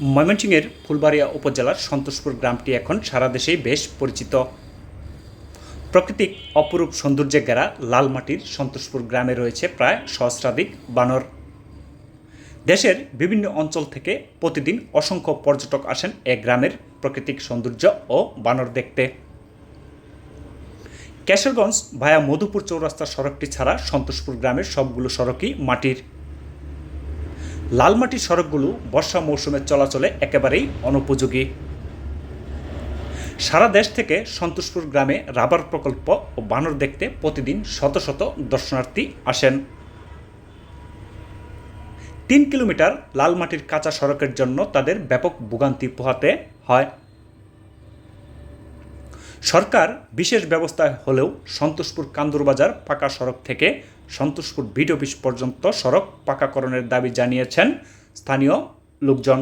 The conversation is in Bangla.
ময়মনসিংহের ফুলবাড়িয়া উপজেলার সন্তোষপুর গ্রামটি এখন সারা দেশেই বেশ পরিচিত। প্রাকৃতিক অপরূপ সৌন্দর্যে ঘেরা লাল মাটির সন্তোষপুর গ্রামে রয়েছে প্রায় সহস্রাধিক বানর। দেশের বিভিন্ন অঞ্চল থেকে প্রতিদিন অসংখ্য পর্যটক আসেন এ গ্রামের প্রাকৃতিক সৌন্দর্য ও বানর দেখতে। কেশরগঞ্জ ভায়া মধুপুর চৌরাস্তা সড়কটি ছাড়া সন্তোষপুর গ্রামের সবগুলো সড়কই মাটির। লালমাটির সড়কগুলো বর্ষা মৌসুমে চলাচলে একেবারেই অনুপযোগী। সারা দেশ থেকে সন্তোষপুর গ্রামে রাবার প্রকল্প ও বানর দেখতে প্রতিদিন শত শত দর্শনার্থী আসেন। তিন কিলোমিটার লালমাটির কাঁচা সড়কের জন্য তাদের ব্যাপক ভোগান্তি পোহাতে হয়। সরকার বিশেষ ব্যবস্থা হলেও সন্তোষপুর কান্দুরবাজার পাকা সড়ক থেকে সন্তোষপুর ভিট অফিস পর্যন্ত সড়ক পাকাকরণের দাবি জানিয়েছেন স্থানীয় লোকজন।